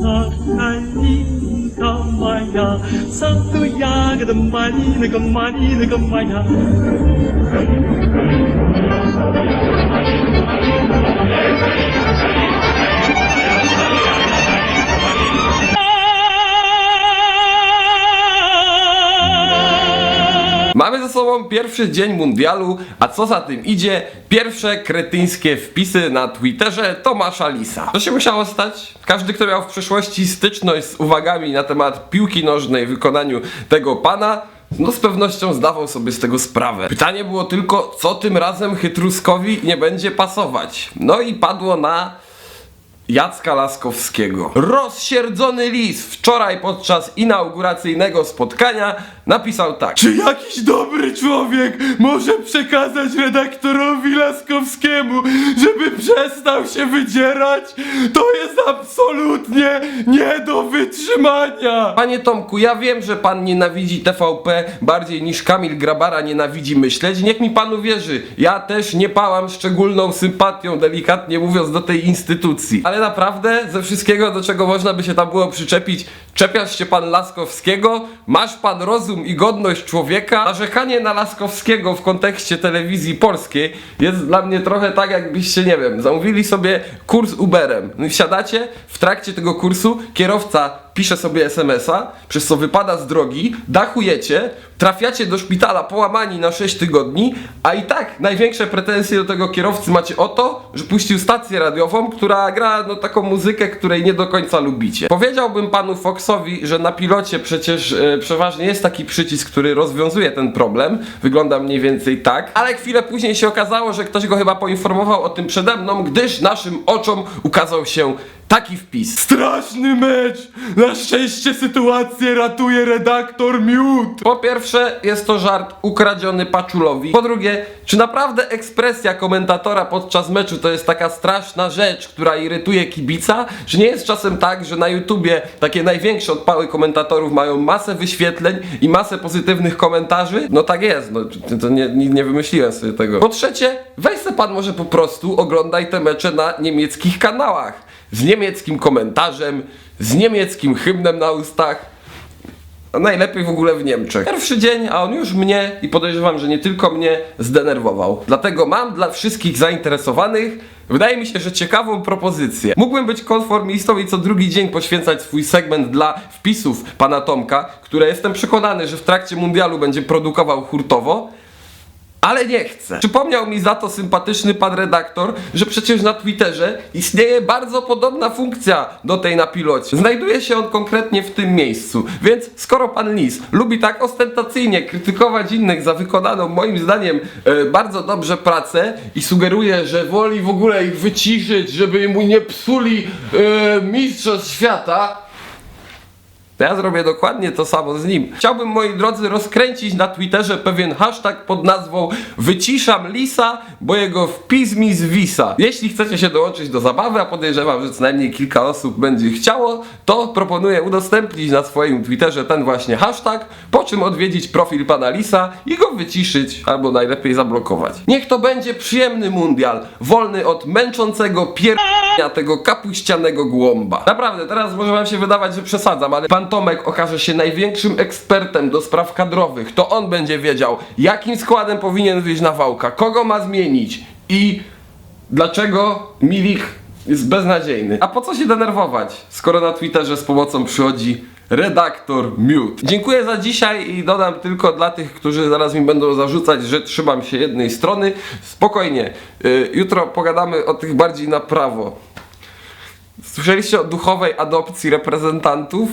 Marina, Marina Maya, Satu Yaga the Marina, Marina Maya. Sobą pierwszy dzień mundialu, a co za tym idzie, pierwsze kretyńskie wpisy na Twitterze Tomasza Lisa. Co się musiało stać? Każdy, kto miał w przeszłości styczność z uwagami na temat piłki nożnej w wykonaniu tego pana, no z pewnością zdawał sobie z tego sprawę. Pytanie było tylko, co tym razem Chytruskowi nie będzie pasować. No i padło na Jacka Laskowskiego. Rozsierdzony lis wczoraj podczas inauguracyjnego spotkania napisał tak. Czy jakiś dobry człowiek może przekazać redaktorowi Laskowskiemu, żeby przestał się wydzierać? To jest absolutnie nie do wytrzymania! Panie Tomku, ja wiem, że pan nienawidzi TVP bardziej niż Kamil Grabara nienawidzi myśleć. Niech mi pan uwierzy, ja też nie pałam szczególną sympatią, delikatnie mówiąc, do tej instytucji. Ale naprawdę, ze wszystkiego, do czego można by się tam było przyczepić, czepiasz się pan Laskowskiego, masz pan rozum i godność człowieka. Narzekanie na Laskowskiego w kontekście telewizji polskiej jest dla mnie trochę tak, jakbyście, nie wiem, zamówili sobie kurs Uberem. No wsiadacie, w trakcie tego kursu kierowca pisze sobie SMS-a, przez co wypada z drogi, dachujecie, trafiacie do szpitala połamani na 6 tygodni, a i tak największe pretensje do tego kierowcy macie o to, że puścił stację radiową, która gra no taką muzykę, której nie do końca lubicie. Powiedziałbym panu Foxowi, że na pilocie przecież e, przeważnie jest taki przycisk, który rozwiązuje ten problem. Wygląda mniej więcej tak, ale chwilę później się okazało, że ktoś go chyba poinformował o tym przede mną, gdyż naszym oczom ukazał się taki wpis. Straszny mecz! Na szczęście sytuację ratuje redaktor Miód. Po pierwsze, jest to żart ukradziony Paczulowi. Po drugie, czy naprawdę ekspresja komentatora podczas meczu to jest taka straszna rzecz, która irytuje kibica? Że nie jest czasem tak, że na YouTubie takie największe odpały komentatorów mają masę wyświetleń i masę pozytywnych komentarzy? No tak jest, no to nie, nie wymyśliłem sobie tego. Po trzecie, weź se pan może po prostu oglądaj te mecze na niemieckich kanałach z niemieckim komentarzem, z niemieckim hymnem na ustach. A najlepiej w ogóle w Niemczech. Pierwszy dzień, a on już mnie i podejrzewam, że nie tylko mnie zdenerwował. Dlatego mam dla wszystkich zainteresowanych, wydaje mi się, że ciekawą propozycję. Mógłbym być konformistą i co drugi dzień poświęcać swój segment dla wpisów pana Tomka, które jestem przekonany, że w trakcie mundialu będzie produkował hurtowo. Ale nie chcę. Przypomniał mi za to sympatyczny pan redaktor, że przecież na Twitterze istnieje bardzo podobna funkcja do tej na pilocie. Znajduje się on konkretnie w tym miejscu. Więc skoro pan Lis lubi tak ostentacyjnie krytykować innych za wykonaną moim zdaniem e, bardzo dobrze pracę i sugeruje, że woli w ogóle ich wyciszyć, żeby mu nie psuli e, mistrzostw świata, to ja zrobię dokładnie to samo z nim. Chciałbym, moi drodzy, rozkręcić na Twitterze pewien hashtag pod nazwą Wyciszam Lisa, bo jego wpis mi zwisa. Jeśli chcecie się dołączyć do zabawy, a podejrzewam, że co najmniej kilka osób będzie chciało, to proponuję udostępnić na swoim Twitterze ten właśnie hashtag, po czym odwiedzić profil pana Lisa i go wyciszyć, albo najlepiej zablokować. Niech to będzie przyjemny mundial, wolny od męczącego pier... tego kapuścianego głąba. Naprawdę, teraz może wam się wydawać, że przesadzam, ale pan Tomek okaże się największym ekspertem do spraw kadrowych. To on będzie wiedział, jakim składem powinien wyjść na wałka, kogo ma zmienić i dlaczego Milik jest beznadziejny. A po co się denerwować, skoro na Twitterze z pomocą przychodzi redaktor Mute. Dziękuję za dzisiaj i dodam tylko dla tych, którzy zaraz mi będą zarzucać, że trzymam się jednej strony. Spokojnie, y, jutro pogadamy o tych bardziej na prawo. Słyszeliście o duchowej adopcji reprezentantów?